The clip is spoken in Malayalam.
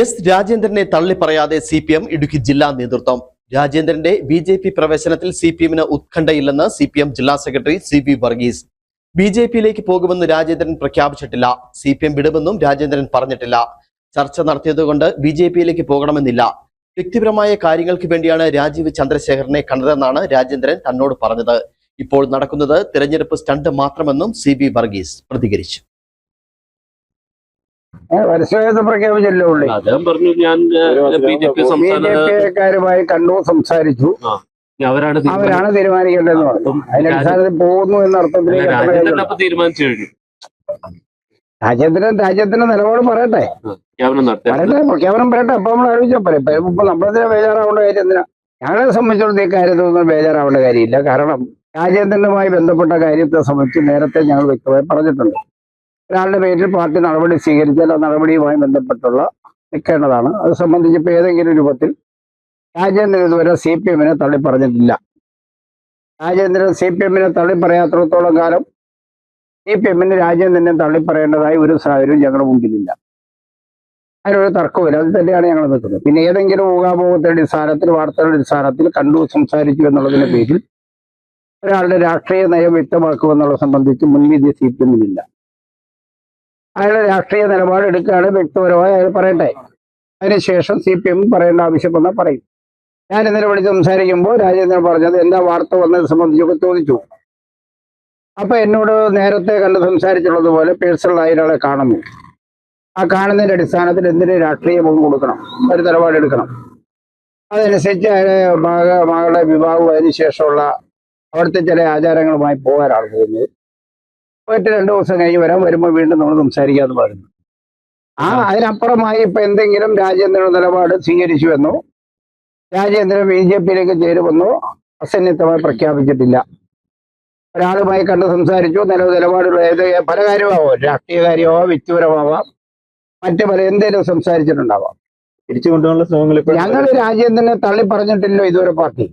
എസ് രാജേന്ദ്രനെ തള്ളിപ്പറയാതെ സി പി എം ഇടുക്കി ജില്ലാ നേതൃത്വം. രാജേന്ദ്രന്റെ ബി ജെ പി പ്രവേശനത്തിൽ സി പി എമ്മിന് ഉത്കണ്ഠയില്ലെന്ന് സി പി എം ജില്ലാ secretary C V Varghese. B J പിയിലേക്ക് പോകുമെന്ന് രാജേന്ദ്രൻ പ്രഖ്യാപിച്ചിട്ടില്ല. സി പി എം വിടുമെന്നും രാജേന്ദ്രൻ പറഞ്ഞിട്ടില്ല. ചർച്ച നടത്തിയതുകൊണ്ട് ബി ജെ പിയിലേക്ക് പോകണമെന്നില്ല. വ്യക്തിപരമായ കാര്യങ്ങൾക്ക് വേണ്ടിയാണ് രാജീവ് ചന്ദ്രശേഖരനെ കണ്ടതെന്നാണ് രാജേന്ദ്രൻ തന്നോട് പറഞ്ഞത്. ഇപ്പോൾ നടക്കുന്നത് തിരഞ്ഞെടുപ്പ് സ്റ്റണ്ട് മാത്രമെന്നും സി വർഗീസ് പ്രതികരിച്ചു. പരസ്യമായിട്ട് പ്രഖ്യാപിച്ചല്ലേ ഉള്ളി? അദ്ദേഹം പറഞ്ഞു ഞാൻ ബി ജെ പി സംസ്ഥാനക്കാരുമായി സംസ്ഥാന കണ്ടു സംസാരിച്ചു. അവരാണ് അവരാണ് തീരുമാനിക്കേണ്ടതെന്ന് പറഞ്ഞു. അതിന്റെ അടിസ്ഥാനത്തിൽ പോകുന്നു എന്ന അർത്ഥത്തിലേക്ക് തീരുമാനിച്ചു കഴിഞ്ഞു. രാജ്യത്തിന് രാജ്യത്തിന്റെ നിലപാട് പറയട്ടെ. പറയട്ടെ പ്രഖ്യാപനം പറയട്ടെ. അപ്പൊ നമ്മൾ ആലോചിച്ചാൽ പറയാം ഇപ്പൊ നമ്മളെന്തിനാ ബേജാറാവേണ്ട കാര്യം? എന്തിനാ? ഞങ്ങളെ സംബന്ധിച്ചിടത്തോളം ഈ കാര്യത്തിലൊന്നും ബേജാറാവേണ്ട കാര്യമില്ല. കാരണം രാജ്യാന്തരനുമായി ബന്ധപ്പെട്ട കാര്യത്തെ സംബന്ധിച്ച് നേരത്തെ ഞങ്ങൾ വ്യക്തമായി പറഞ്ഞിട്ടുണ്ട്. ഒരാളുടെ പേരിൽ പാർട്ടി നടപടി സ്വീകരിച്ചാൽ ആ നടപടിയുമായി ബന്ധപ്പെട്ടുള്ള നിൽക്കേണ്ടതാണ്. അത് സംബന്ധിച്ച് ഇപ്പോൾ ഏതെങ്കിലും രൂപത്തിൽ രാജേന്ദ്രൻ ഇതുവരെ സി പി എമ്മിനെ തള്ളി പറഞ്ഞിട്ടില്ല. രാജേന്ദ്രൻ സി പി എമ്മിനെ തള്ളി പറയാത്തിടത്തോളം കാലം സി പി എമ്മിന് രാജേന്ദ്രനെ തള്ളി പറയേണ്ടതായി ഒരു സാഹചര്യവും ഞങ്ങളുടെ മുമ്പിലില്ല. അതിനൊരു തർക്കമില്ല അത് തന്നെയാണ് ഞങ്ങൾ നിൽക്കുന്നത്. പിന്നെ ഏതെങ്കിലും ഊഹാപോഹത്തിന്റെ അടിസ്ഥാനത്തിൽ വാർത്തകളുടെ അടിസ്ഥാനത്തിൽ കണ്ടു സംസാരിച്ചു എന്നുള്ളതിന്റെ പേരിൽ ഒരാളുടെ രാഷ്ട്രീയ നയം വ്യക്തമാക്കുമെന്നുള്ളത് സംബന്ധിച്ച് മുൻവിധി സി പി എമ്മിനില്ല അയാളുടെ രാഷ്ട്രീയ നിലപാട് എടുക്കുകയാണ് വ്യക്തിപരമായി അയാൾ പറയട്ടെ. അതിനുശേഷം സി പി എം പറയേണ്ട ആവശ്യം വന്നാൽ പറയും. ഞാൻ ഇന്നലെ വിളിച്ച് സംസാരിക്കുമ്പോൾ രാജേന്ദ്രൻ പറഞ്ഞത് എന്താ വാർത്ത വന്നത് സംബന്ധിച്ചൊക്കെ ചോദിച്ചു. അപ്പൊ എന്നോട് നേരത്തെ കണ്ട് സംസാരിച്ചുള്ളതുപോലെ പേഴ്സണലായി ഒരാളെ കാണുന്നു ആ കാണുന്നതിന്റെ അടിസ്ഥാനത്തിൽ എന്തിനു രാഷ്ട്രീയ മുഖം കൊടുക്കണം? ഒരു നിലപാടെടുക്കണം അതനുസരിച്ച് അയാളെ മക മകളുടെ വിവാഹവും അതിനുശേഷമുള്ള അവിടുത്തെ ചില ആചാരങ്ങളുമായി പോകാനാണ് പോകുന്നത്. പോയിട്ട് രണ്ടു ദിവസം കഴിഞ്ഞ് വരാൻ വരുമ്പോൾ വീണ്ടും നമ്മൾ സംസാരിക്കാന്ന് പറയുന്നു. ആ അതിനപ്പുറമായി ഇപ്പൊ എന്തെങ്കിലും രാജേന്ദ്രൻ നിലപാട് സ്വീകരിച്ചു എന്നോ രാജേന്ദ്രൻ ബി ജെ പിയിലേക്ക് ചേരുമെന്നോ അസന്നിഗ്ധമായി പ്രഖ്യാപിച്ചിട്ടില്ല. ഒരാളുമായി കണ്ട് സംസാരിച്ചു നില നിലപാടുകൾ ഏത് പല കാര്യമാവോ. രാഷ്ട്രീയ കാര്യമാവാം വ്യക്തിപരമാവാം മറ്റു പല എന്തേലും സംസാരിച്ചിട്ടുണ്ടാവാം. തിരിച്ചു കൊണ്ടുപോകാനുള്ള ശ്രമങ്ങൾ ഞങ്ങൾ രാജ്യത്തിനെ തള്ളി പറഞ്ഞിട്ടില്ലോ ഇതുവരെ പാർട്ടി.